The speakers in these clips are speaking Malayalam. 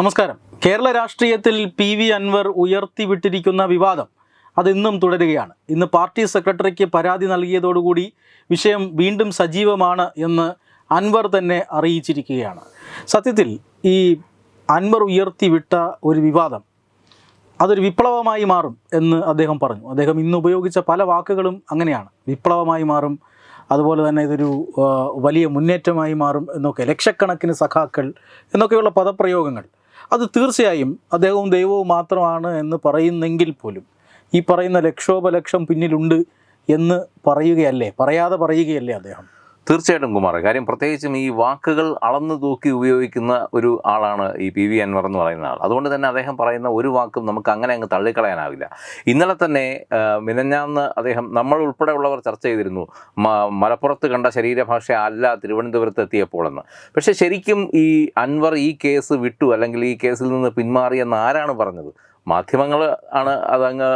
നമസ്കാരം. കേരള രാഷ്ട്രീയത്തിൽ പി വി അൻവർ ഉയർത്തിവിട്ടിരിക്കുന്ന വിവാദം അതിന്നും തുടരുകയാണ്. ഇന്ന് പാർട്ടി സെക്രട്ടറിക്ക് പരാതി നൽകിയതോടുകൂടി വിഷയം വീണ്ടും സജീവമാണ് എന്ന് അൻവർ തന്നെ അറിയിച്ചിരിക്കുകയാണ്. സത്യത്തിൽ ഈ അൻവർ ഉയർത്തിവിട്ട ഒരു വിവാദം അതൊരു വിപ്ലവമായി മാറും എന്ന് അദ്ദേഹം പറഞ്ഞു. അദ്ദേഹം ഇന്ന് ഉപയോഗിച്ച പല വാക്കുകളും അങ്ങനെയാണ്. വിപ്ലവമായി മാറും അതുപോലെ തന്നെ ഇതൊരു വലിയ മുന്നേറ്റമായി മാറും എന്നൊക്കെ ലക്ഷക്കണക്കിന് സഖാക്കൾ എന്നൊക്കെയുള്ള പദപ്രയോഗങ്ങൾ അത് തീർച്ചയായും അദ്ദേഹവും ദൈവവും മാത്രമാണ് എന്ന് പറയുന്നെങ്കിൽ പോലും ഈ പറയുന്ന ലക്ഷോപലക്ഷം പിന്നിലുണ്ട് എന്ന് പറയുകയല്ലേ? പറയാതെ പറയുകയല്ലേ അദ്ദേഹം? തീർച്ചയായിട്ടും കുമാർ. കാര്യം പ്രത്യേകിച്ചും ഈ വാക്കുകൾ അളന്നു തൂക്കി ഉപയോഗിക്കുന്ന ഒരു ആളാണ് ഈ പി വി അൻവർ എന്ന് പറയുന്ന ആൾ. അതുകൊണ്ട് തന്നെ അദ്ദേഹം പറയുന്ന ഒരു വാക്കും നമുക്ക് അങ്ങനെ അങ്ങ് തള്ളിക്കളയാനാവില്ല. ഇന്നലെ തന്നെ മിനഞ്ഞാന്ന് അദ്ദേഹം നമ്മൾ ഉൾപ്പെടെയുള്ളവർ ചർച്ച ചെയ്തിരുന്നു മലപ്പുറത്ത് കണ്ട ശരീരഭാഷ അല്ല തിരുവനന്തപുരത്ത് എത്തിയപ്പോഴെന്ന് പക്ഷേ ശരിക്കും ഈ അൻവർ ഈ കേസ് വിട്ടു അല്ലെങ്കിൽ ഈ കേസിൽ നിന്ന് പിന്മാറിയെന്ന് ആരാണ് പറഞ്ഞത്? മാധ്യമങ്ങൾ ആണ് അതങ്ങ്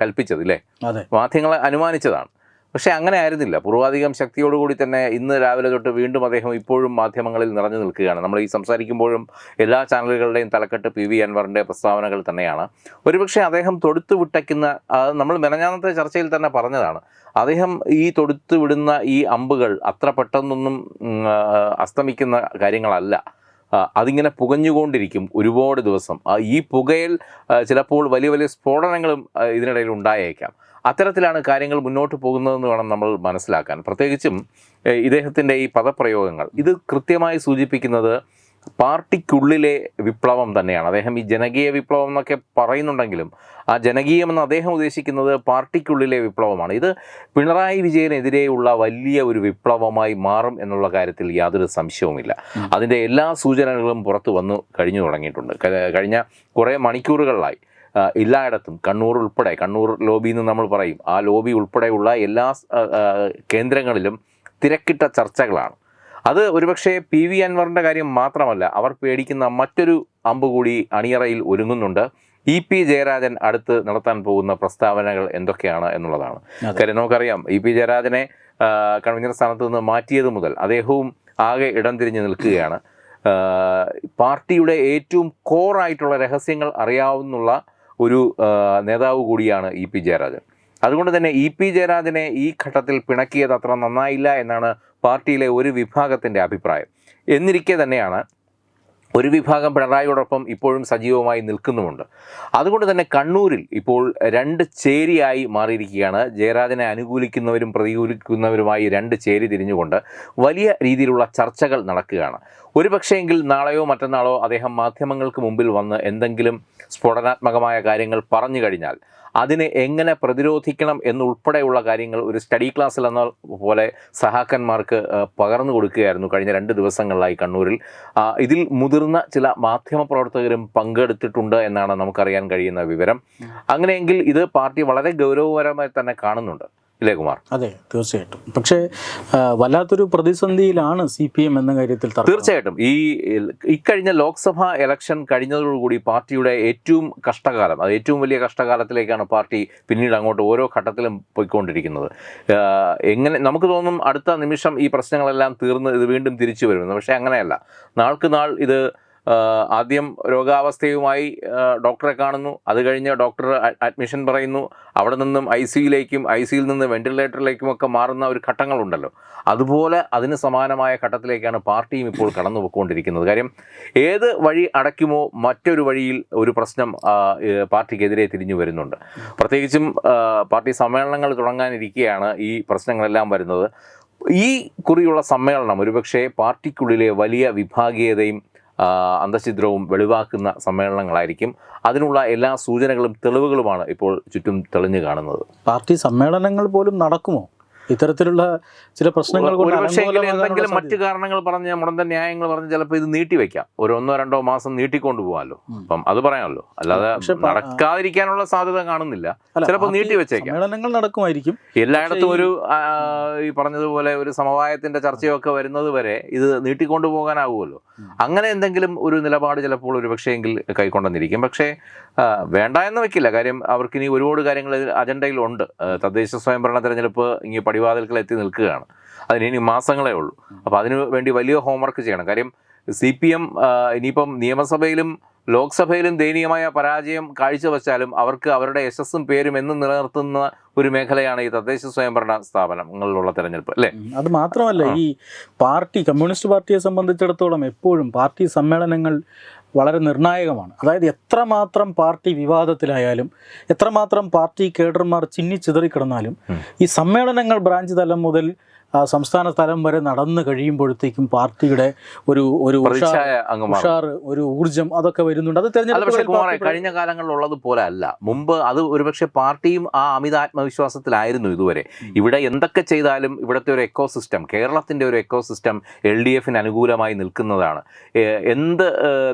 കൽപ്പിച്ചത് ഇല്ലേ? അതെ. മാധ്യമങ്ങളെ അനുമാനിച്ചതാണ്. പക്ഷേ അങ്ങനെ ആയിരുന്നില്ല. പൂർവാധികം ശക്തിയോടുകൂടി തന്നെ ഇന്ന് രാവിലെ തൊട്ട് വീണ്ടും അദ്ദേഹം ഇപ്പോഴും മാധ്യമങ്ങളിൽ നിറഞ്ഞു നിൽക്കുകയാണ്. നമ്മൾ ഈ സംസാരിക്കുമ്പോഴും എല്ലാ ചാനലുകളുടെയും തലക്കെട്ട് പി വി അൻവറിന്റെ പ്രസ്താവനകൾ തന്നെയാണ്. ഒരുപക്ഷെ അദ്ദേഹം തൊടുത്തു വിട്ടയ്ക്കുന്ന നമ്മൾ മെനഞ്ഞാന്നത്തെ ചർച്ചയിൽ തന്നെ പറഞ്ഞതാണ്. അദ്ദേഹം ഈ തൊടുത്തു വിടുന്ന ഈ അമ്പുകൾ അത്ര പെട്ടെന്നൊന്നും അസ്തമിക്കുന്ന കാര്യങ്ങളല്ല. അതിങ്ങനെ പുകഞ്ഞുകൊണ്ടിരിക്കും ഒരുപാട് ദിവസം. ഈ പുകയിൽ ചിലപ്പോൾ വലിയ വലിയ സ്ഫോടനങ്ങളും ഇതിനിടയിൽ ഉണ്ടായേക്കാം. അത്തരത്തിലാണ് കാര്യങ്ങൾ മുന്നോട്ട് പോകുന്നതെന്ന് വേണം നമ്മൾ മനസ്സിലാക്കാൻ. പ്രത്യേകിച്ചും ഇദ്ദേഹത്തിന്റെ ഈ പദപ്രയോഗങ്ങൾ. ഇത് കൃത്യമായി സൂചിപ്പിക്കുന്നത് പാർട്ടിക്കുള്ളിലെ വിപ്ലവം തന്നെയാണ്. അദ്ദേഹം ഈ ജനകീയ വിപ്ലവം എന്നൊക്കെ പറയുന്നുണ്ടെങ്കിലും ആ ജനകീയമെന്ന് അദ്ദേഹം ഉദ്ദേശിക്കുന്നത് പാർട്ടിക്കുള്ളിലെ വിപ്ലവമാണ്. ഇത് പിണറായി വിജയനെതിരെയുള്ള വലിയ ഒരു വിപ്ലവമായി മാറും എന്നുള്ള കാര്യത്തിൽ യാതൊരു സംശയവുമില്ല. അതിന്റെ എല്ലാ സൂചനകളും പുറത്തു വന്നു കഴിഞ്ഞു തുടങ്ങിയിട്ടുണ്ട്. കഴിഞ്ഞ കുറേ മണിക്കൂറുകളിലായി എല്ലായിടത്തും കണ്ണൂർ ഉൾപ്പെടെ കണ്ണൂർ ലോബി എന്ന് നമ്മൾ പറയും. ആ ലോബി ഉൾപ്പെടെയുള്ള എല്ലാ കേന്ദ്രങ്ങളിലും തിരക്കിട്ട ചർച്ചകളാണ്. അത് ഒരുപക്ഷെ പി വി അൻവറിന്റെ കാര്യം മാത്രമല്ല അവർ പേടിക്കുന്ന മറ്റൊരു അമ്പ് കൂടി അണിയറയിൽ ഒരുങ്ങുന്നുണ്ട്. ഇ പി ജയരാജൻ അടുത്ത് നടത്താൻ പോകുന്ന പ്രസ്താവനകൾ എന്തൊക്കെയാണ് എന്നുള്ളതാണ്. കാര്യം നമുക്കറിയാം ഇ പി ജയരാജനെ കൺവീനർ സ്ഥാനത്ത് നിന്ന് മാറ്റിയത് മുതൽ അദ്ദേഹവും ആകെ ഇടം തിരിഞ്ഞ് നിൽക്കുകയാണ്. പാർട്ടിയുടെ ഏറ്റവും കോറായിട്ടുള്ള രഹസ്യങ്ങൾ അറിയാവുന്നുള്ള ഒരു നേതാവ് കൂടിയാണ് ഇ പി ജയരാജൻ. അതുകൊണ്ട് തന്നെ ഇ പി ജയരാജനെ ഈ ഘട്ടത്തിൽ പിണക്കിയത് അത്ര നന്നായില്ല എന്നാണ് പാർട്ടിയിലെ ഒരു വിഭാഗത്തിന്റെ അഭിപ്രായം. എന്നിരിക്കെ തന്നെയാണ് ഒരു വിഭാഗം പിണറായിയോടൊപ്പം ഇപ്പോഴും സജീവമായി നിൽക്കുന്നുമുണ്ട്. അതുകൊണ്ട് തന്നെ കണ്ണൂരിൽ ഇപ്പോൾ രണ്ട് ചേരിയായി മാറിയിരിക്കുകയാണ്. ജയരാജനെ അനുകൂലിക്കുന്നവരും പ്രതികൂലിക്കുന്നവരുമായി രണ്ട് ചേരി തിരിഞ്ഞുകൊണ്ട് വലിയ രീതിയിലുള്ള ചർച്ചകൾ നടക്കുകയാണ്. ഒരു പക്ഷേങ്കിൽ നാളെയോ മറ്റന്നാളോ അദ്ദേഹം മാധ്യമങ്ങൾക്ക് മുമ്പിൽ വന്ന് എന്തെങ്കിലും സ്ഫോടനാത്മകമായ കാര്യങ്ങൾ പറഞ്ഞു കഴിഞ്ഞാൽ അതിനെ എങ്ങനെ പ്രതിരോധിക്കണം എന്നുൾപ്പെടെയുള്ള കാര്യങ്ങൾ ഒരു സ്റ്റഡി ക്ലാസ്സിൽ എന്ന പോലെ സഹാക്കന്മാർക്ക് പകർന്നു കൊടുക്കുകയായിരുന്നു കഴിഞ്ഞ രണ്ട് ദിവസങ്ങളിലായി കണ്ണൂരിൽ. ഇതിൽ മുതിർന്ന ചില മാധ്യമപ്രവർത്തകരും പങ്കെടുത്തിട്ടുണ്ട് എന്നാണ് നമുക്കറിയാൻ കഴിയുന്ന വിവരം. അങ്ങനെയെങ്കിൽ ഇത് പാർട്ടി വളരെ ഗൗരവപരമായി തന്നെ കാണുന്നുണ്ട്. ഇല്ലേ കുമാർ അതെ തീർച്ചയായിട്ടും. പക്ഷേ വല്ലാത്തൊരു പ്രതിസന്ധിയിലാണ് സി പി എം എന്ന കാര്യത്തിൽ തീർച്ചയായിട്ടും. ഈ ഇക്കഴിഞ്ഞ ലോക്സഭ ഇലക്ഷൻ കഴിഞ്ഞതോടുകൂടി പാർട്ടിയുടെ ഏറ്റവും കഷ്ടകാലം അത് ഏറ്റവും വലിയ കഷ്ടകാലത്തിലേക്കാണ് പാർട്ടി പിന്നീട് അങ്ങോട്ട് ഓരോ ഘട്ടത്തിലും പോയിക്കൊണ്ടിരിക്കുന്നത്. എങ്ങനെ നമുക്ക് തോന്നും അടുത്ത നിമിഷം ഈ പ്രശ്നങ്ങളെല്ലാം തീർന്ന് ഇത് വീണ്ടും തിരിച്ചു വരുമെന്ന്. പക്ഷേ അങ്ങനെയല്ല. നാൾക്ക് നാൾ ഇത് ആദ്യം രോഗാവസ്ഥയുമായി ഡോക്ടറെ കാണുന്നു. അത് കഴിഞ്ഞ് ഡോക്ടർ അഡ്മിഷൻ പറയുന്നു. അവിടെ നിന്നും ഐ സിയിലേക്കും ഐ സിയിൽ നിന്ന് വെന്റിലേറ്ററിലേക്കും ഒക്കെ മാറുന്ന ഒരു ഘട്ടങ്ങളുണ്ടല്ലോ. അതുപോലെ അതിന് സമാനമായ ഘട്ടത്തിലേക്കാണ് പാർട്ടിയും ഇപ്പോൾ കടന്നു പോയിക്കൊണ്ടിരിക്കുന്നത് കാര്യം ഏത് വഴി അടയ്ക്കുമോ മറ്റൊരു വഴിയിൽ ഒരു പ്രശ്നം പാർട്ടിക്കെതിരെ തിരിഞ്ഞു വരുന്നുണ്ട്. പ്രത്യേകിച്ചും പാർട്ടി സമ്മേളനങ്ങൾ തുടങ്ങാനിരിക്കെയാണ് ഈ പ്രശ്നങ്ങളെല്ലാം വരുന്നത്. ഈ കുറിയുള്ള സമ്മേളനം ഒരുപക്ഷെ പാർട്ടിക്കുള്ളിലെ വലിയ വിഭാഗീയതയും അന്തഛിദ്രവും വെളിവാക്കുന്ന സമ്മേളനങ്ങളായിരിക്കും. അതിനുള്ള എല്ലാ സൂചനകളും തെളിവുകളുമാണ് ഇപ്പോൾ ചുറ്റും തെളിഞ്ഞു കാണുന്നത്. പാർട്ടി സമ്മേളനങ്ങൾ പോലും നടക്കുമോ? ഇത്തരത്തിലുള്ള ചില പ്രശ്നങ്ങൾ എന്തെങ്കിലും മറ്റു. കാരണങ്ങൾ പറഞ്ഞ് മുടന്തൻ ന്യായങ്ങൾ പറഞ്ഞ് ചിലപ്പോൾ ഇത് നീട്ടി വെക്കാം. ഒരു ഒന്നോ രണ്ടോ മാസം നീട്ടിക്കൊണ്ടു പോകാമല്ലോ അപ്പം അത് പറയാമല്ലോ. അല്ലാതെ നടക്കാതിരിക്കാനുള്ള സാധ്യത കാണുന്നില്ല. ചിലപ്പോൾ നീട്ടി വെച്ചേക്കാം. സമ്മേളനങ്ങൾ നടക്കുമായിരിക്കും. എല്ലായിടത്തും ഒരു ഈ പറഞ്ഞതുപോലെ ഒരു സമവായത്തിന്റെ ചർച്ചയൊക്കെ വരുന്നത് വരെ ഇത് നീട്ടിക്കൊണ്ടു പോകാനാവുമല്ലോ. അങ്ങനെ എന്തെങ്കിലും ഒരു നിലപാട് ചിലപ്പോൾ ഒരു പക്ഷേങ്കിൽ കൈക്കൊണ്ടെന്നിരിക്കും. പക്ഷേ വേണ്ട എന്ന് വെക്കില്ല കാര്യം അവർക്ക് ഇനി ഒരുപാട് കാര്യങ്ങൾ അജണ്ടയിലുണ്ട്. തദ്ദേശ സ്വയംഭരണ തെരഞ്ഞെടുപ്പ് ഇനി പടിവാതിൽക്കൽ എത്തി നിൽക്കുകയാണ്. അതിന് ഇനി മാസങ്ങളേ ഉള്ളൂ. അപ്പോൾ അതിന് വേണ്ടി വലിയ ഹോംവർക്ക് ചെയ്യണം. കാര്യം സി പി എം ഇനിയിപ്പം നിയമസഭയിലും ലോക്സഭയിലും ദയനീയമായ പരാജയം കാഴ്ചവെച്ചാലും അവർക്ക് അവരുടെ യശസ്സും പേരും എന്നും നിലനിർത്തുന്ന ഒരു മേഖലയാണ് ഈ തദ്ദേശ സ്വയംഭരണ സ്ഥാപനങ്ങളിലുള്ള തെരഞ്ഞെടുപ്പ് അല്ലേ? അത് മാത്രമല്ല ഈ പാർട്ടി കമ്മ്യൂണിസ്റ്റ് പാർട്ടിയെ സംബന്ധിച്ചിടത്തോളം എപ്പോഴും പാർട്ടി സമ്മേളനങ്ങൾ വളരെ നിർണായകമാണ്. അതായത് എത്രമാത്രം പാർട്ടി വിവാദത്തിലായാലും എത്രമാത്രം പാർട്ടി കേഡർമാർ ചിന്നിച്ചിതറിക്കിടന്നാലും കിടന്നാലും ഈ സമ്മേളനങ്ങൾ ബ്രാഞ്ച് തലം മുതൽ സംസ്ഥാന തലം വരെ നടന്നു കഴിയുമ്പോഴത്തേക്കും പാർട്ടിയുടെ ഒരു ഒരു ഉഷാർ ഒരു ഊർജം അതൊക്കെ വരുന്നുണ്ട്. അത് തെരഞ്ഞെടുപ്പ് കഴിഞ്ഞ കാലങ്ങളിലുള്ളത് പോലെ അല്ല. മുമ്പ് അത് ഒരുപക്ഷെ പാർട്ടിയും ആ അമിത ആത്മവിശ്വാസത്തിലായിരുന്നു ഇതുവരെ. ഇവിടെ എന്തൊക്കെ ചെയ്താലും ഇവിടുത്തെ ഒരു എക്കോ സിസ്റ്റം കേരളത്തിന്റെ ഒരു എക്കോ സിസ്റ്റം എൽ ഡി എഫിന് അനുകൂലമായി നിൽക്കുന്നതാണ്. എന്ത്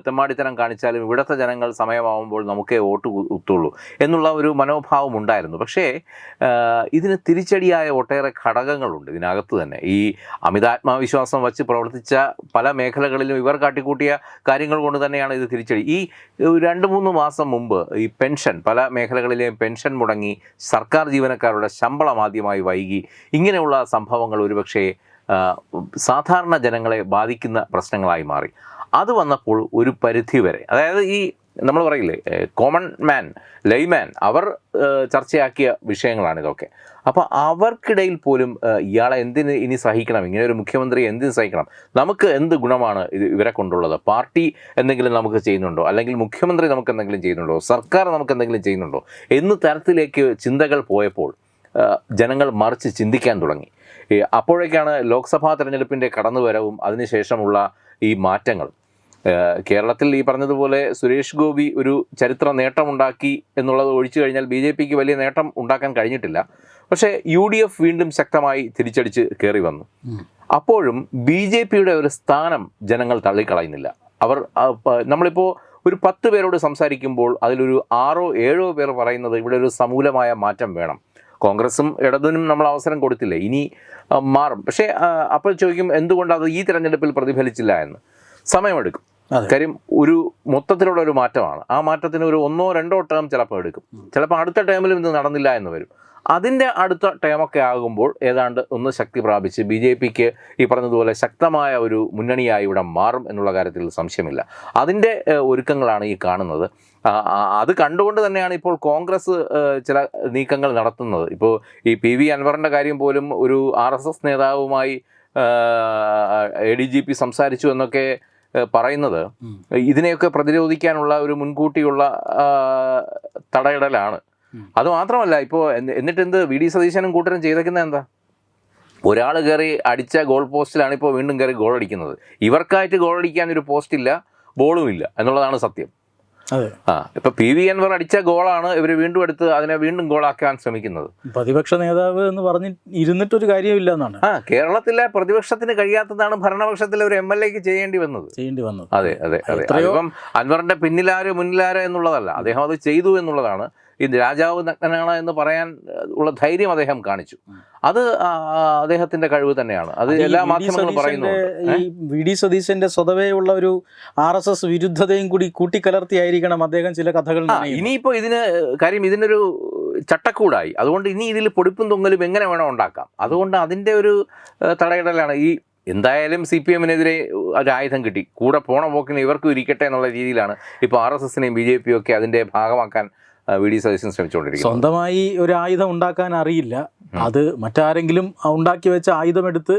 തെമ്മാടിത്തരം കാണിച്ചാലും ഇവിടുത്തെ ജനങ്ങൾ സമയമാവുമ്പോൾ നമുക്കേ വോട്ട് കുത്തുള്ളൂ എന്നുള്ള ഒരു മനോഭാവം ഉണ്ടായിരുന്നു. പക്ഷേ ഇതിന് തിരിച്ചടിയായ ഒട്ടേറെ ഘടകങ്ങളുണ്ട്. ഇതിനകത്ത് തന്നെ. ഈ അമിതാത്മാവിശ്വാസം വച്ച് പ്രവർത്തിച്ച പല മേഖലകളിലും ഇവർ കാട്ടിക്കൂട്ടിയ കാര്യങ്ങൾ കൊണ്ട് തന്നെയാണ് ഇത് തിരിച്ചടി. ഈ രണ്ട് മൂന്ന് മാസം മുമ്പ് ഈ പെൻഷൻ പല മേഖലകളിലെയും പെൻഷൻ മുടങ്ങി സർക്കാർ ജീവനക്കാരുടെ ശമ്പളം ആദ്യമായി വൈകി. ഇങ്ങനെയുള്ള സംഭവങ്ങൾ ഒരുപക്ഷെ സാധാരണ ജനങ്ങളെ ബാധിക്കുന്ന പ്രശ്നങ്ങളായി മാറി. അത് വന്നപ്പോൾ ഒരു പരിധി വരെ അതായത് ഈ നമ്മൾ പറയില്ലേ കോമൺ മാൻ ലൈമാൻ അവർ ചർച്ചയാക്കിയ വിഷയങ്ങളാണ് ഇതൊക്കെ. അപ്പോൾ അവർക്കിടയിൽ പോലും ഇയാളെ എന്തിന് ഇനി സഹിക്കണം? ഇങ്ങനെ ഒരു മുഖ്യമന്ത്രി എന്തിന് സഹിക്കണം? നമുക്ക് എന്ത് ഗുണമാണ് ഇത് ഇവരെ കൊണ്ടുള്ളത്? പാർട്ടി എന്തെങ്കിലും നമുക്ക് ചെയ്യുന്നുണ്ടോ? അല്ലെങ്കിൽ മുഖ്യമന്ത്രി നമുക്ക് എന്തെങ്കിലും ചെയ്യുന്നുണ്ടോ? സർക്കാർ നമുക്ക് എന്തെങ്കിലും ചെയ്യുന്നുണ്ടോ? എന്ന് തരത്തിലേക്ക് ചിന്തകൾ പോയപ്പോൾ ജനങ്ങൾ മറിച്ച് ചിന്തിക്കാൻ തുടങ്ങി. അപ്പോഴേക്കാണ് ലോക്സഭാ തെരഞ്ഞെടുപ്പിന്റെ കടന്നുവരവും അതിനുശേഷമുള്ള ഈ മാറ്റങ്ങൾ കേരളത്തിൽ ഈ പറഞ്ഞതുപോലെ സുരേഷ് ഗോപി ഒരു ചരിത്ര നേട്ടമുണ്ടാക്കി എന്നുള്ളത് ഒഴിച്ചു കഴിഞ്ഞാൽ ബി ജെ പിക്ക് വലിയ നേട്ടം ഉണ്ടാക്കാൻ കഴിഞ്ഞിട്ടില്ല. പക്ഷേ യു ഡി എഫ് വീണ്ടും ശക്തമായി തിരിച്ചടിച്ച് കയറി വന്നു. അപ്പോഴും ബി ജെ പിയുടെ ഒരു സ്ഥാനം ജനങ്ങൾ തള്ളിക്കളയുന്നില്ല. അവർ നമ്മളിപ്പോൾ ഒരു പത്ത് പേരോട് സംസാരിക്കുമ്പോൾ അതിലൊരു ആറോ ഏഴോ പേർ പറയുന്നത് ഇവിടെ ഒരു സമൂലമായ മാറ്റം വേണം. കോൺഗ്രസും ഇടതിനും നമ്മൾ അവസരം കൊടുത്തില്ലേ? ഇനി മാറും. പക്ഷേ അപ്പോൾ ചോദിക്കും എന്തുകൊണ്ട് അത് ഈ തിരഞ്ഞെടുപ്പിൽ പ്രതിഫലിച്ചില്ല എന്ന്? സമയമെടുക്കും. കാര്യം ഒരു മൊത്തത്തിലുള്ള ഒരു മാറ്റമാണ്. ആ മാറ്റത്തിന് ഒരു ഒന്നോ രണ്ടോ ടേം ചിലപ്പോൾ എടുക്കും. ചിലപ്പോൾ അടുത്ത ടേമിലും ഇത് നടന്നില്ല എന്ന് വരും. അതിന്റെ അടുത്ത ടേമൊക്കെ ആകുമ്പോൾ ഏതാണ്ട് ഒന്ന് ശക്തി പ്രാപിച്ച് ബി ജെ പിക്ക് ഈ പറഞ്ഞതുപോലെ ശക്തമായ ഒരു മുന്നണിയായി ഇവിടെ മാറും എന്നുള്ള കാര്യത്തിൽ സംശയമില്ല. അതിന്റെ ഒരുക്കങ്ങളാണ് ഈ കാണുന്നത്. അത് കണ്ടുകൊണ്ട് തന്നെയാണ് ഇപ്പോൾ കോൺഗ്രസ് ചില നീക്കങ്ങൾ നടത്തുന്നത്. ഇപ്പോൾ ഈ പി വി അൻവറിന്റെ കാര്യം പോലും ഒരു ആർ എസ് എസ് നേതാവുമായി എ ഡി ജി പി സംസാരിച്ചു എന്നൊക്കെ പറയുന്നത്. ഇതിനെയൊക്കെ പ്രതിരോധിക്കാനുള്ള ഒരു മുൻകൂട്ടിയുള്ള തടയിടലാണ്. അത് മാത്രമല്ല ഇപ്പോൾ എന്നിട്ട് എന്ത് വി ഡി സതീശനും കൂട്ടരും ചെയ്തേക്കുന്ന എന്താ? ഒരാൾ കയറി അടിച്ച ഗോൾ പോസ്റ്റിലാണ് ഇപ്പോൾ വീണ്ടും കയറി ഗോൾ അടിക്കുന്നത് ഇവർക്കായിട്ട് ഗോൾ അടിക്കാൻ ഒരു പോസ്റ്റ് ഇല്ല ബോളും ഇല്ല എന്നുള്ളതാണ് സത്യം. ആ ഇപ്പൊ പി വി അൻവർ അടിച്ച ഗോളാണ് ഇവർ വീണ്ടും എടുത്ത് അതിനെ വീണ്ടും ഗോളാക്കാൻ ശ്രമിക്കുന്നത്. പ്രതിപക്ഷ നേതാവ് എന്ന് പറഞ്ഞ് ഇരുന്നിട്ടൊരു കാര്യമില്ല എന്നാണ് ആ കേരളത്തിലെ പ്രതിപക്ഷത്തിന് കഴിയാത്തതാണ് ഭരണപക്ഷത്തിൽ ഒരു എം എൽ എക്ക് ചെയ്യേണ്ടി വന്നത്. ചെയ്യേണ്ടി വന്നത്. അതെ അതെ അതെ. അതിപ്പം അൻവറിന്റെ പിന്നിലാരോ മുന്നിലാരോ എന്നുള്ളതല്ല. അദ്ദേഹം അത് ചെയ്തു എന്നുള്ളതാണ്. ഈ രാജാവ് നഗ്നനാണ് എന്ന് പറയാൻ ഉള്ള ധൈര്യം അദ്ദേഹം കാണിച്ചു. അത് അദ്ദേഹത്തിന്റെ കഴിവ് തന്നെയാണ്. അത് എല്ലാ മാധ്യമങ്ങളും പറയുന്നു ഈ വി ഡി സതീശന്റെ സ്വതവേയുള്ള ഒരു ആർ എസ് എസ് വിരുദ്ധതയും കൂടി കൂട്ടിക്കലർത്തിയായിരിക്കണം അദ്ദേഹം ചില കഥകൾ. ഇനിയിപ്പോ ഇതിന് കാര്യം ഇതിനൊരു ചട്ടക്കൂടായി. അതുകൊണ്ട് ഇനി ഇതിൽ പൊടിപ്പും തൊങ്ങലും എങ്ങനെ വേണോ ഉണ്ടാക്കാം. അതുകൊണ്ട് അതിന്റെ ഒരു തടയിടലാണ്. ഈ എന്തായാലും സി പി എമ്മിനെതിരെ ഒരു ആയുധം കിട്ടി. കൂടെ പോണ പോക്കിന് ഇവർക്കും ഇരിക്കട്ടെ എന്നുള്ള രീതിയിലാണ് ഇപ്പോൾ ആർ എസ് എസിനെയും ബി ജെ പിയും ഒക്കെ അതിന്റെ ഭാഗമാക്കാൻ വി ഡി സതീശൻ ശ്രമിച്ചുകൊണ്ടിരിക്കുന്നത് സ്വന്തമായി ഒരു ആയുധം ഉണ്ടാക്കാൻ അറിയില്ല. അത് മറ്റാരെങ്കിലും ഉണ്ടാക്കി വെച്ച ആയുധം എടുത്ത്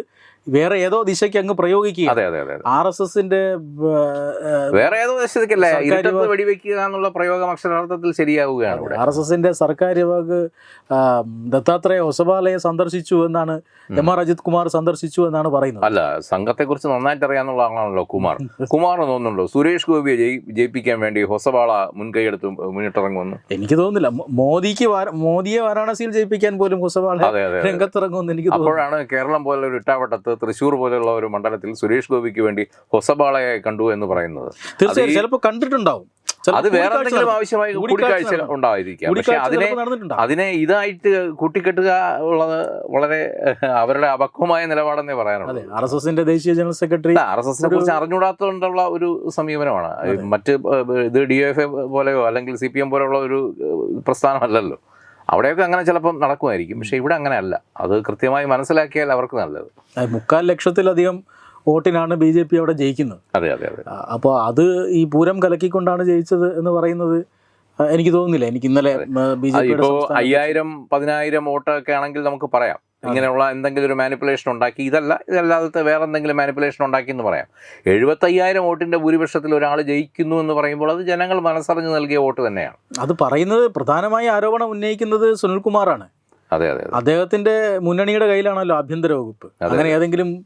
വേറെ ഏതോ ദിശയ്ക്ക് അങ്ങ് പ്രയോഗിക്കുക അതെ അതെ അതെ. ആർ എസ് എസിന്റെ വേറെ ഏതോ സർക്കാർ ഇരുട്ടത്ത് വെടിവെക്കുക എന്നുള്ള പ്രയോഗം അക്ഷരാർത്ഥത്തിൽ ശരിയാവുകയാണ് ആർ എസ് എസിന്റെ സർക്കാർ ആ, ദത്താത്രേയ ഒസബാലയെ സന്ദർശിച്ചു എന്നാണ് എം ആർ അജിത് കുമാർ സന്ദർശിച്ചു എന്നാണ് പറയുന്നത്. അല്ല സംഘത്തെ കുറിച്ച് നന്നായിട്ട് അറിയാന്നുള്ള ആളാണല്ലോ കുമാർ. കുമാർ തോന്നുന്നുണ്ടോ? സുരേഷ് ഗോപിയെ ജയി- ജയിപ്പിക്കാൻ വേണ്ടി ഹൊസവാള മുൻകൈയെടുത്ത് മുന്നിട്ടിറങ്ങുമെന്ന്? എനിക്ക് തോന്നുന്നില്ല. മോദിക്ക് മോദിയെ വാരാണസിയിൽ ജയിപ്പിക്കാൻ പോലും ഹൊസബാള. രംഗത്തിറങ്ങുമെന്ന് എനിക്ക് തോന്നുന്നു. അപ്പോഴാണ് കേരളം പോലെ ഒരു ഇട്ടാവട്ടത്ത് തൃശ്ശൂർ പോലെയുള്ള ഒരു മണ്ഡലത്തിൽ സുരേഷ് ഗോപിക്ക് വേണ്ടി ഹൊസബാളയെ കണ്ടു എന്ന് പറയുന്നത്. തീർച്ചയായും ചിലപ്പോൾ കണ്ടിട്ടുണ്ടാവും. അത് വേറെ എന്തെങ്കിലും ആവശ്യമായി കൂടിക്കാഴ്ച. ഉണ്ടായിരിക്കാം. പക്ഷെ അതിനെ അതിനെ ഇതായിട്ട് കൂട്ടിക്കെട്ടുക ഉള്ളത് വളരെ അവരുടെ അപക്വമായ നിലപാടെന്നേ പറയാനുള്ളൂ. അതെ ആർ എസ് എസിന്റെ ദേശീയ ജനറൽ സെക്രട്ടറി ആർ എസ് എസിനെ കുറിച്ച് അറിഞ്ഞുകൂടാത്തതുകൊണ്ടുള്ള ഒരു സമീപനമാണ്. മറ്റ് ഇത് ഡി എഫ് എ പോലെയോ അല്ലെങ്കിൽ സി പി എം പോലെയുള്ള ഒരു പ്രസ്ഥാനമല്ലല്ലോ. അവിടെയൊക്കെ അങ്ങനെ ചിലപ്പം നടക്കുമായിരിക്കും. പക്ഷേ ഇവിടെ അങ്ങനെ അല്ല അത് കൃത്യമായി മനസ്സിലാക്കിയാൽ അവർക്ക് നല്ലത്. മുക്കാൽ ലക്ഷത്തിലധികം വോട്ടിനാണ് ബി ജെ പി അവിടെ ജയിക്കുന്നത്. അതെ അതെ അതെ. അപ്പോൾ അത് ഈ പൂരം കലക്കിക്കൊണ്ടാണ് ജയിച്ചത് എന്ന് പറയുന്നത് എനിക്ക് തോന്നുന്നില്ല. എനിക്ക് ഇന്നലെ ബി ജെ പി അയ്യായിരം പതിനായിരം വോട്ടൊക്കെ ആണെങ്കിൽ നമുക്ക് പറയാം. ഇങ്ങനെയുള്ള എന്തെങ്കിലും ഒരു മാനിപ്പുലേഷൻ ഉണ്ടാക്കി. ഇതല്ല ഇതല്ലാതെ വേറെ എന്തെങ്കിലും മാനിപ്പുലേഷൻ ഉണ്ടാക്കി എന്ന് പറയാം. എഴുപത്തയ്യായിരം വോട്ടിന്റെ ഭൂരിപക്ഷത്തിൽ ഒരാൾ ജയിക്കുന്നു എന്ന് പറയുമ്പോൾ അത് ജനങ്ങൾ മനസ്സറിഞ്ഞ് നൽകിയ വോട്ട് തന്നെയാണ്. അത് പറയുന്നത് പ്രധാനമായി ആരോപണം ഉന്നയിക്കുന്നത് സുനിൽകുമാറാണ്. അതെ അതെ അദ്ദേഹത്തിന്റെ മുന്നണിയുടെ കയ്യിലാണല്ലോ ആഭ്യന്തര വകുപ്പ്. അങ്ങനെ ഏതെങ്കിലും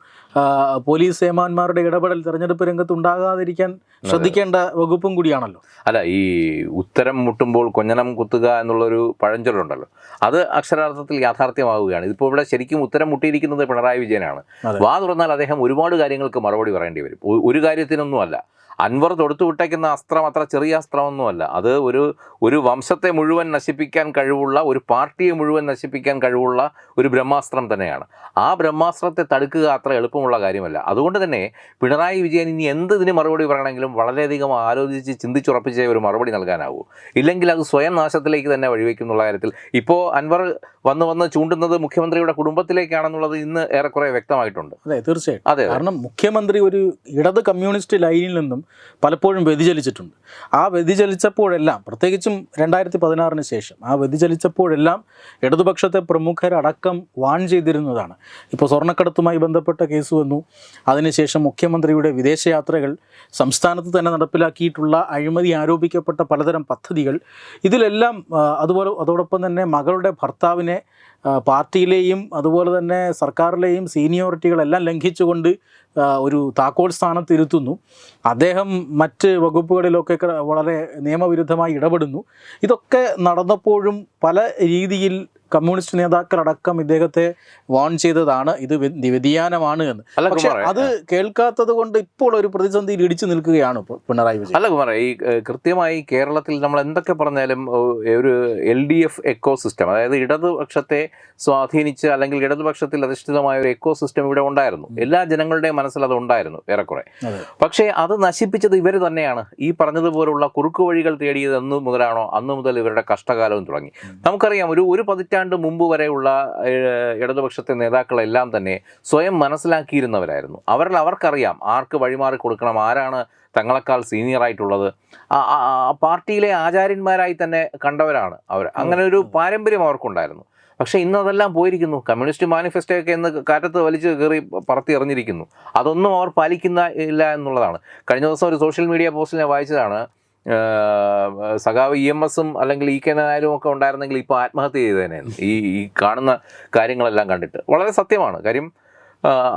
പോലീസ് സേമാന്മാരുടെ ഇടപെടൽ തെരഞ്ഞെടുപ്പ് രംഗത്ത് ഉണ്ടാകാതിരിക്കാൻ ശ്രദ്ധിക്കേണ്ട വകുപ്പും കൂടിയാണല്ലോ. അല്ല ഈ ഉത്തരം മുട്ടുമ്പോൾ കൊഞ്ഞനം കുത്തുക എന്നുള്ളൊരു പഴഞ്ചൊല്ലുണ്ടല്ലോ. അത് അക്ഷരാർത്ഥത്തിൽ യാഥാർത്ഥ്യമാവുകയാണ്. ഇതിപ്പോൾ ഇവിടെ ശരിക്കും ഉത്തരം മുട്ടിയിരിക്കുന്നത് പിണറായി വിജയനാണ്. വാ തുറന്നാൽ അദ്ദേഹം ഒരുപാട് കാര്യങ്ങൾക്ക് മറുപടി പറയേണ്ടി വരും. ഒരു കാര്യത്തിനൊന്നുമല്ല. അൻവർ തൊടുത്തു വിട്ടേക്കുന്ന അസ്ത്രം അത്ര ചെറിയ അസ്ത്രമൊന്നുമല്ല. അത് ഒരു ഒരു വംശത്തെ മുഴുവൻ നശിപ്പിക്കാൻ കഴിവുള്ള ഒരു പാർട്ടിയെ മുഴുവൻ നശിപ്പിക്കാൻ കഴിവുള്ള ഒരു ബ്രഹ്മാസ്ത്രം തന്നെയാണ്. ആ ബ്രഹ്മാസ്ത്രത്തെ തടുക്കുക അത്ര എളുപ്പമുള്ള കാര്യമല്ല. അതുകൊണ്ട് തന്നെ പിണറായി വിജയൻ ഇനി എന്ത് ഇതിന് മറുപടി പറയണമെങ്കിലും വളരെയധികം ആലോചിച്ച് ചിന്തിച്ചുറപ്പിച്ച ഒരു മറുപടി നൽകാനാവൂ. ഇല്ലെങ്കിൽ അത് സ്വയം നാശത്തിലേക്ക് തന്നെ വഴിവെക്കും എന്നുള്ള കാര്യത്തിൽ ഇപ്പോൾ അൻവർ വന്ന് വന്ന് ചൂണ്ടുന്നത് മുഖ്യമന്ത്രിയുടെ കുടുംബത്തിലേക്കാണെന്നുള്ളത് ഇന്ന് ഏറെക്കുറെ വ്യക്തമായിട്ടുണ്ട്. അതെ തീർച്ചയായിട്ടും. അതെ അതെ. കാരണം മുഖ്യമന്ത്രി ഒരു ഇടത് കമ്മ്യൂണിസ്റ്റ് ലൈനിൽ നിന്നും പലപ്പോഴും വ്യതിചലിച്ചിട്ടുണ്ട്. ആ വ്യതിചലിച്ചപ്പോഴെല്ലാം പ്രത്യേകിച്ചും രണ്ടായിരത്തി പതിനാറിന് ശേഷം ആ വ്യതിചലിച്ചപ്പോഴെല്ലാം ഇടതുപക്ഷത്തെ പ്രമുഖരടക്കം വാൺ ചെയ്തിരുന്നതാണ്. ഇപ്പോൾ സ്വർണക്കടത്തുമായി ബന്ധപ്പെട്ട കേസ് വന്നു. അതിനുശേഷം മുഖ്യമന്ത്രിയുടെ വിദേശയാത്രകൾ സംസ്ഥാനത്ത് തന്നെ നടപ്പിലാക്കിയിട്ടുള്ള അഴിമതി ആരോപിക്കപ്പെട്ട പലതരം പദ്ധതികൾ. ഇതിലെല്ലാം അതുപോലെ അതോടൊപ്പം തന്നെ മകളുടെ ഭർത്താവിനെ പാർട്ടിയിലെയും അതുപോലെ തന്നെ സർക്കാരിലെയും സീനിയോറിറ്റികളെല്ലാം ലംഘിച്ചുകൊണ്ട് ഒരു താക്കോൽ സ്ഥാനത്ത് ഇരുത്തുന്നു അദ്ദേഹം മറ്റ് വകുപ്പുകളിലൊക്കെ വളരെ നിയമവിരുദ്ധമായി ഇടപെടുന്നു. ഇതൊക്കെ നടന്നപ്പോഴും പല രീതിയിൽ കമ്മ്യൂണിസ്റ്റ് നേതാക്കളടക്കം ഇദ്ദേഹത്തെ വാൺ ചെയ്തതാണ്. ഇത് വ്യ- വ്യതിയാനമാണ് എന്ന്. പക്ഷെ അത് കേൾക്കാത്തത് കൊണ്ട് ഇപ്പോൾ ഒരു പ്രതിസന്ധിയിൽ ഇടിച്ചു നിൽക്കുകയാണ് പിണറായി വിജയൻ. അല്ല കുമാറേ ഈ കൃത്യമായി കേരളത്തിൽ നമ്മൾ എന്തൊക്കെ പറഞ്ഞാലും ഒരു L D F ecosystem അതായത് ഇടതുപക്ഷത്തെ സ്വാധീനിച്ച് അല്ലെങ്കിൽ ഇടതുപക്ഷത്തിൽ അധിഷ്ഠിതമായ ഒരു എക്കോ സിസ്റ്റം ഇവിടെ ഉണ്ടായിരുന്നു. എല്ലാ ജനങ്ങളുടെയും മനസ്സിൽ അത് ഉണ്ടായിരുന്നു ഏറെക്കുറെ. പക്ഷേ അത് നശിപ്പിച്ചത് ഇവർ തന്നെയാണ്. ഈ പറഞ്ഞതുപോലുള്ള കുറുക്കു വഴികൾ തേടിയത് എന്ന് മുതലാണോ അന്ന് മുതൽ ഇവരുടെ കഷ്ടകാലവും തുടങ്ങി. നമുക്കറിയാം ഒരു ഒരു പതിറ്റാണ്ട് മുമ്പ് വരെയുള്ള ഇടതുപക്ഷത്തെ നേതാക്കളെല്ലാം തന്നെ സ്വയം മനസ്സിലാക്കിയിരുന്നവരായിരുന്നു. അവരിൽ അവർക്കറിയാം ആർക്ക് വഴിമാറി കൊടുക്കണം ആരാണ് തങ്ങളെക്കാൾ സീനിയറായിട്ടുള്ളത് പാർട്ടിയിലെ ആചാര്യന്മാരായി തന്നെ കണ്ടവരാണ് അവർ. അങ്ങനെ ഒരു പാരമ്പര്യം അവർക്കുണ്ടായിരുന്നു. പക്ഷേ ഇന്ന് അതെല്ലാം പോയിരിക്കുന്നു. കമ്മ്യൂണിസ്റ്റ് മാനിഫെസ്റ്റോ ഒക്കെ ഇന്ന് കാറ്റത്ത് വലിച്ചു കയറി പറത്തി എറിഞ്ഞിരിക്കുന്നു. അതൊന്നും അവർ പാലിക്കുന്ന ഇല്ല എന്നുള്ളതാണ്. കഴിഞ്ഞ ദിവസം ഒരു സോഷ്യൽ മീഡിയ പോസ്റ്റിൽ ഞാൻ വായിച്ചതാണ്. സഖാവ് ഇ എം എസും അല്ലെങ്കിൽ ഇ കെ ഒക്കെ ഉണ്ടായിരുന്നെങ്കിൽ ഇപ്പോൾ ആത്മഹത്യ ചെയ്തേനെ ഈ ഈ കാണുന്ന കാര്യങ്ങളെല്ലാം കണ്ടിട്ട്. വളരെ സത്യമാണ്. കാര്യം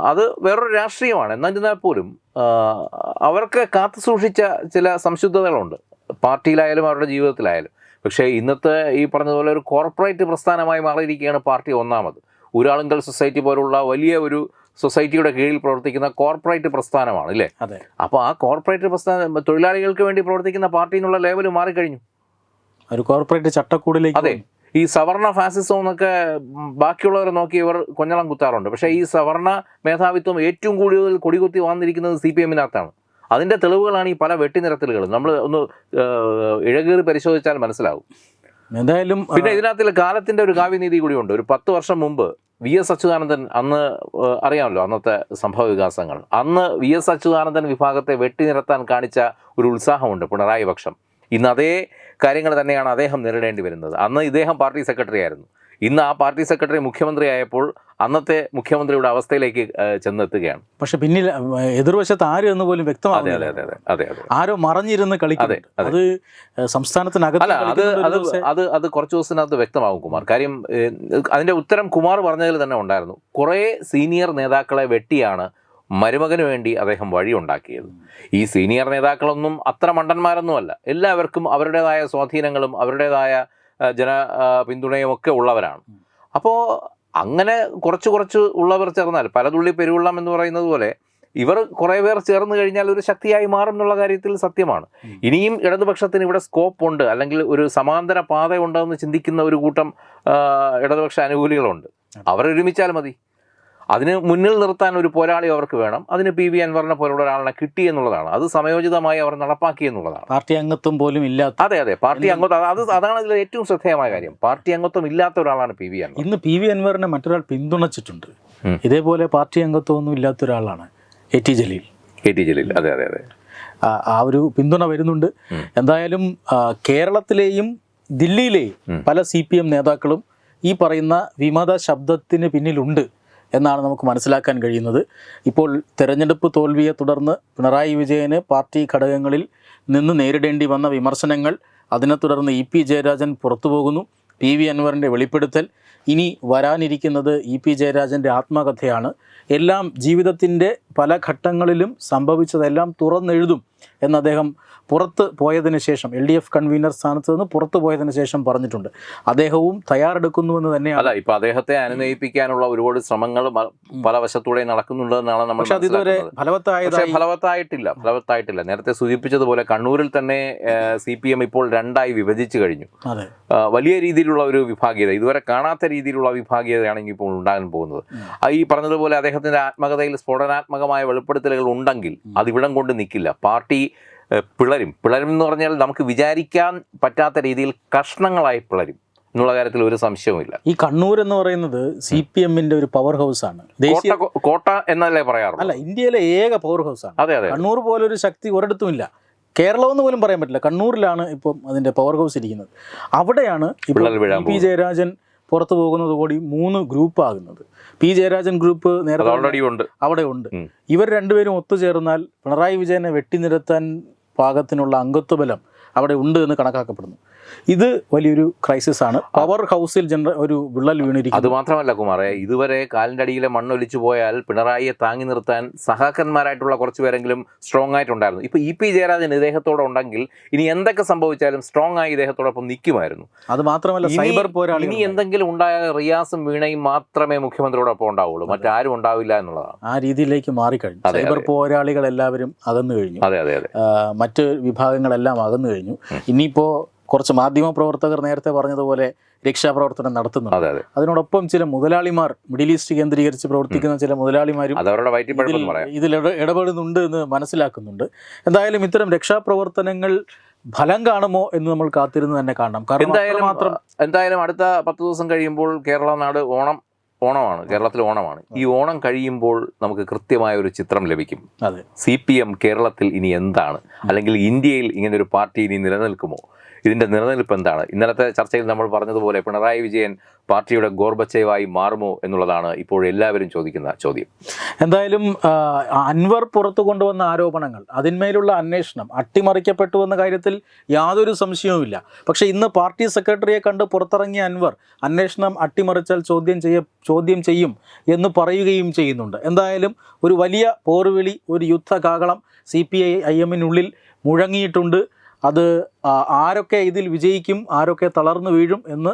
അത് വേറൊരു രാഷ്ട്രീയമാണ്. എന്നിരുന്നാൽ പോലും അവർക്ക് കാത്തു സൂക്ഷിച്ച ചില സംശുദ്ധതകളുണ്ട്. പാർട്ടിയിലായാലും അവരുടെ ജീവിതത്തിലായാലും. പക്ഷേ ഇന്നത്തെ ഈ പറഞ്ഞതുപോലെ ഒരു കോർപ്പറേറ്റ് പ്രസ്ഥാനമായി മാറിയിരിക്കുകയാണ് പാർട്ടി ഒന്നാമത്. ഊരാളുങ്കൽ സൊസൈറ്റി പോലുള്ള വലിയ ഒരു സൊസൈറ്റിയുടെ കീഴിൽ പ്രവർത്തിക്കുന്ന കോർപ്പറേറ്റ് പ്രസ്ഥാനമാണ് അല്ലേ? അതെ. അപ്പോൾ ആ കോർപ്പറേറ്റ് പ്രസ്ഥാനം തൊഴിലാളികൾക്ക് വേണ്ടി പ്രവർത്തിക്കുന്ന പാർട്ടി എന്നുള്ള ലേവൽ മാറിക്കഴിഞ്ഞു ഒരു കോർപ്പറേറ്റ് ചട്ടക്കൂടിലേക്ക് അതെ. ഈ സവർണ ഫാസിസം എന്നൊക്കെ ബാക്കിയുള്ളവരെ നോക്കി ഇവർ കൊഞ്ഞളം കുത്താറുണ്ട്. പക്ഷേ ഈ സവർണ മേധാവിത്വം ഏറ്റവും കൂടുതൽ കൊടികുത്തി വന്നിരിക്കുന്നത് സി പി എമ്മിനകത്താണ്. അതിന്റെ തെളിവുകളാണ് ഈ പല വെട്ടിനിരത്തലുകൾ നമ്മൾ ഒന്ന് ഇഴകേറി പരിശോധിച്ചാൽ മനസ്സിലാവും എന്തായാലും പിന്നെ ഇതിനകത്തിൽ കാലത്തിന്റെ ഒരു കാവ്യനീതി ഉണ്ട്. ഒരു പത്ത് വർഷം മുമ്പ് വി എസ് അച്യുതാനന്ദൻ അന്ന് അറിയാമല്ലോ അന്നത്തെ സംഭവ വികാസങ്ങൾ. അന്ന് വി എസ് അച്യുതാനന്ദൻ വിഭാഗത്തെ വെട്ടി നിരത്താൻ കാണിച്ച ഒരു ഉത്സാഹമുണ്ട് പിണറായി പക്ഷം. ഇന്ന് അതേ കാര്യങ്ങൾ തന്നെയാണ് അദ്ദേഹം നേരിടേണ്ടി വരുന്നത്. അന്ന് ഇദ്ദേഹം പാർട്ടി സെക്രട്ടറി ആയിരുന്നു. ഇന്ന് ആ പാർട്ടി സെക്രട്ടറി മുഖ്യമന്ത്രി ആയപ്പോൾ അന്നത്തെ മുഖ്യമന്ത്രിയുടെ അവസ്ഥയിലേക്ക് ചെന്നെത്തുകയാണ്. പക്ഷെ പിന്നിൽ എതിർവശത്ത് ആര് എന്ന് പോലും അതെ ആരോ മറഞ്ഞിരുന്ന് അതെ, സംസ്ഥാനത്തിനകത്ത് അല്ല അത് അത് അത് അത് കുറച്ച് ദിവസത്തിനകത്ത് വ്യക്തമാകും കുമാർ. കാര്യം അതിന്റെ ഉത്തരം കുമാർ പറഞ്ഞതിൽ തന്നെ ഉണ്ടായിരുന്നു. കുറേ സീനിയർ നേതാക്കളെ വെട്ടിയാണ് മരുമകന് വേണ്ടി അദ്ദേഹം വഴിയുണ്ടാക്കിയത് ഈ സീനിയർ നേതാക്കളൊന്നും അത്ര മണ്ടന്മാരൊന്നുമല്ല. എല്ലാവർക്കും അവരുടേതായ സ്വാധീനങ്ങളും അവരുടേതായ ജന പിന്തുണയും ഒക്കെ ഉള്ളവരാണ്. അപ്പോൾ അങ്ങനെ കുറച്ച് കുറച്ച് ഉള്ളവർ ചേർന്നാൽ പലതുള്ളി പെരുവെള്ളം എന്ന് പറയുന്നത് പോലെ ഇവർ കുറേ പേർ ചേർന്ന് കഴിഞ്ഞാൽ ഒരു ശക്തിയായി മാറും എന്നുള്ള കാര്യത്തിൽ സത്യമാണ്. ഇനിയും ഇടതുപക്ഷത്തിന് ഇവിടെ സ്കോപ്പ് ഉണ്ട് അല്ലെങ്കിൽ ഒരു സമാന്തര പാത ഉണ്ടെന്ന് ചിന്തിക്കുന്ന ഒരു കൂട്ടം ഇടതുപക്ഷ അനുകൂലികളുണ്ട്. അവരൊരുമിച്ചാൽ മതി. അതിന് മുന്നിൽ നിർത്താൻ ഒരു പോരാളി അവർക്ക് വേണം. അതിന് പി വി അൻവറിനെ പോലുള്ള ഒരാളിനെ കിട്ടി എന്നുള്ളതാണ്. അത് സമയോചിതമായി അവർ നടപ്പാക്കി എന്നുള്ളതാണ്. പാർട്ടി അംഗത്വം പോലും ഇല്ലാത്ത അതെ അതെ. പാർട്ടി അംഗത്വം അത് അതാണ് അതിൽ ഏറ്റവും ശ്രദ്ധേയമായ കാര്യം. പാർട്ടി അംഗത്വം ഇല്ലാത്ത ഒരാളാണ് പി വി അൻവർ. ഇന്ന് പി വി അൻവറിനെ മറ്റൊരാൾ പിന്തുണച്ചിട്ടുണ്ട്. ഇതേപോലെ പാർട്ടി അംഗത്വം ഒന്നും ഇല്ലാത്ത ഒരാളാണ് A T Jaleel. A T Jaleel. അതെ അതെ അതെ. ആ ഒരു പിന്തുണ വരുന്നുണ്ട്. എന്തായാലും കേരളത്തിലെയും ദില്ലിയിലെയും പല സി പി എം നേതാക്കളും ഈ പറയുന്ന വിമത ശബ്ദത്തിന് പിന്നിലുണ്ട്. എന്നാണ് നമുക്ക് മനസ്സിലാക്കാൻ കഴിയുന്നത്. ഇപ്പോൾ തെരഞ്ഞെടുപ്പ് തോൽവിയെ തുടർന്ന് പിണറായി വിജയന് പാർട്ടി ഘടകങ്ങളിൽ നിന്ന് നേരിടേണ്ടി വന്ന വിമർശനങ്ങൾ അതിനെ തുടർന്ന് ഇ പി ജയരാജൻ പുറത്തുപോകുന്നു പി വി അൻവറിന്റെ വെളിപ്പെടുത്തൽ. ഇനി വരാനിരിക്കുന്നത് ഇ പി ജയരാജന്റെ ആത്മകഥയാണ്. എല്ലാം ജീവിതത്തിന്റെ പല ഘട്ടങ്ങളിലും സംഭവിച്ചതെല്ലാം തുറന്നെഴുതും. എന്ന് അദ്ദേഹം പുറത്ത് പോയതിന് ശേഷം എൽ ഡി എഫ് കൺവീനർ സ്ഥാനത്ത് നിന്ന് പുറത്തു പോയതിന് ശേഷം പറഞ്ഞിട്ടുണ്ട്. അദ്ദേഹവും തയ്യാറെടുക്കുന്നുവെന്ന് തന്നെയാണ്. അല്ല ഇപ്പൊ അദ്ദേഹത്തെ അനുനയിപ്പിക്കാനുള്ള ഒരുപാട് ശ്രമങ്ങൾ പല വശത്തൂടെ നടക്കുന്നുണ്ടെന്നാണ് നമ്മൾ പക്ഷെ അതിതുവരെ ഫലവത്തായിട്ടില്ല ഫലവത്തായിട്ടില്ല. നേരത്തെ സൂചിപ്പിച്ചതുപോലെ കണ്ണൂരിൽ തന്നെ സി പി എം ഇപ്പോൾ രണ്ടായി വിഭജിച്ചു കഴിഞ്ഞു. വലിയ രീതിയിലുള്ള ഒരു വിഭാഗീയത ഇതുവരെ കാണാത്ത രീതിയിലുള്ള വിഭാഗീയതയാണ് ഇനി ഇപ്പോൾ ഉണ്ടാകാൻ പോകുന്നത്. ഈ പറഞ്ഞതുപോലെ അദ്ദേഹത്തിന്റെ ആത്മകഥയിൽ സ്ഫോടനാത്മകമായ വെളിപ്പെടുത്തലുകൾ ഉണ്ടെങ്കിൽ അതിവിടം കൊണ്ട് നിൽക്കില്ല പാർട്ടി പിളരും. പിളരും എന്ന് പറഞ്ഞാൽ നമുക്ക് വിചാരിക്കാൻ പറ്റാത്ത രീതിയിൽ കഷ്ണങ്ങളായി പിളരും. എന്നുള്ള കാര്യത്തിൽ ഒരു സംശയവുമില്ല. ഈ കണ്ണൂർ എന്ന് പറയുന്നത് സി പി എമ്മിന്റെ ഒരു പവർ ഹൗസ് ആണ്. ദേശീയ കോട്ട എന്നല്ലേ പറയാറുള്ളൂ? അല്ല ഇന്ത്യയിലെ ഏക പവർ ഹൗസ് ആണ്. അതെ അതെ. കണ്ണൂർ പോലെ ഒരു ശക്തി ഒരിടത്തുമില്ല. കേരളം എന്ന് പോലും പറയാൻ പറ്റില്ല. കണ്ണൂരിലാണ് ഇപ്പം അതിന്റെ പവർ ഹൗസ് ഇരിക്കുന്നത്. അവിടെയാണ് പി ജയരാജൻ പുറത്തു പോകുന്നത് കൂടി മൂന്ന് ഗ്രൂപ്പ് ആകുന്നത്. പി ജയരാജൻ ഗ്രൂപ്പ് നേരത്തെ ഉണ്ട്. അവിടെ ഉണ്ട്. ഇവർ രണ്ടുപേരും ഒത്തുചേർന്നാൽ പിണറായി വിജയനെ വെട്ടിനിരത്താൻ പാകത്തിനുള്ള അംഗത്വബലം അവിടെ ഉണ്ട് എന്ന് കണക്കാക്കപ്പെടുന്നു. ഇത് വലിയൊരു ക്രൈസിസ് ആണ്. പവർ ഹൗസിൽ ജനറ ഒരു വിള്ളൽ വീണിരിക്കും അത് മാത്രമല്ല കുമാറെ ഇതുവരെ കാലിന്റെ അടിയിലെ മണ്ണൊലിച്ചു പോയാൽ പിണറായിയെ താങ്ങി നിർത്താൻ സഹാക്കന്മാരായിട്ടുള്ള കുറച്ച് പേരെങ്കിലും സ്ട്രോങ് ആയിട്ടുണ്ടായിരുന്നു. ഇപ്പൊ ഇ പി ജയരാജൻ ഇദ്ദേഹത്തോടെ ഉണ്ടെങ്കിൽ ഇനി എന്തൊക്കെ സംഭവിച്ചാലും സ്ട്രോങ് ആയി ഇദ്ദേഹത്തോടൊപ്പം നിൽക്കുമായിരുന്നു. അത് മാത്രമല്ല സൈബർ പോരാളി ഇനി എന്തെങ്കിലും ഉണ്ടായാൽ റിയാസും വീണയും മാത്രമേ മുഖ്യമന്ത്രിയോടൊപ്പം ഉണ്ടാവുള്ളൂ. മറ്റാരും ഉണ്ടാവില്ല എന്നുള്ളതാണ്. ആ രീതിയിലേക്ക് മാറിക്കഴിഞ്ഞു. സൈബർ പോരാളികൾ എല്ലാവരും അകന്നു കഴിഞ്ഞു. അതെ അതെ അതെ. മറ്റ് വിഭാഗങ്ങളെല്ലാം അകന്നു കഴിഞ്ഞു. ഇനിയിപ്പോൾ കുറച്ച് മാധ്യമ പ്രവർത്തകർ നേരത്തെ പറഞ്ഞതുപോലെ രക്ഷാപ്രവർത്തനം നടത്തുന്നുണ്ട്. അതെ അതെ. അതിനോടൊപ്പം ചില മുതലാളിമാർ മിഡിൽ ഈസ്റ്റ് കേന്ദ്രീകരിച്ച് പ്രവർത്തിക്കുന്ന ചില മുതലാളിമാരും ഇതിൽ ഇടപെടുന്നുണ്ട് എന്ന് മനസ്സിലാക്കുന്നുണ്ട്. എന്തായാലും ഇത്തരം രക്ഷാപ്രവർത്തനങ്ങൾ ഫലം കാണുമോ എന്ന് നമ്മൾ കാത്തിരുന്ന് തന്നെ കാണണം. കാരണം എന്തായാലും മാത്രം എന്തായാലും അടുത്ത പത്ത് ദിവസം കഴിയുമ്പോൾ കേരള നാട് ഓണം ഓണമാണ് കേരളത്തിൽ ഓണമാണ്. ഈ ഓണം കഴിയുമ്പോൾ നമുക്ക് കൃത്യമായ ഒരു ചിത്രം ലഭിക്കും. അതെ. സി പി എം കേരളത്തിൽ ഇനി എന്താണ്? അല്ലെങ്കിൽ ഇന്ത്യയിൽ ഇങ്ങനെ ഒരു പാർട്ടി ഇനി നിലനിൽക്കുമോ? ഇതിന്റെ നിലനിൽപ്പ് എന്താണ്? ഇന്നലത്തെ ചർച്ചയിൽ നമ്മൾ പറഞ്ഞതുപോലെ പിണറായി വിജയൻ പാർട്ടിയുടെ ഗോർബച്ചേവായി മാറുമോ എന്നുള്ളതാണ് ഇപ്പോൾ എല്ലാവരും ചോദിക്കുന്ന ചോദ്യം. എന്തായാലും അൻവർ പുറത്തു കൊണ്ടുവന്ന ആരോപണങ്ങൾ അതിന്മേലുള്ള അന്വേഷണം അട്ടിമറിക്കപ്പെട്ടു എന്ന കാര്യത്തിൽ യാതൊരു സംശയവുമില്ല. പക്ഷെ ഇന്ന് പാർട്ടി സെക്രട്ടറിയെ കണ്ട് പുറത്തിറങ്ങിയ അൻവർ അന്വേഷണം അട്ടിമറിച്ചാൽ ചോദ്യം ചെയ്യ ചോദ്യം ചെയ്യും എന്ന് പറയുകയും ചെയ്യുന്നുണ്ട്. എന്തായാലും ഒരു വലിയ പോർവിളി ഒരു യുദ്ധകാകളം സി പി ഐ ഐ എമ്മിനുള്ളിൽ മുഴങ്ങിയിട്ടുണ്ട്. അത് ആരൊക്കെ ഇതിൽ വിജയിക്കും ആരൊക്കെ തളർന്നു വീഴും എന്ന്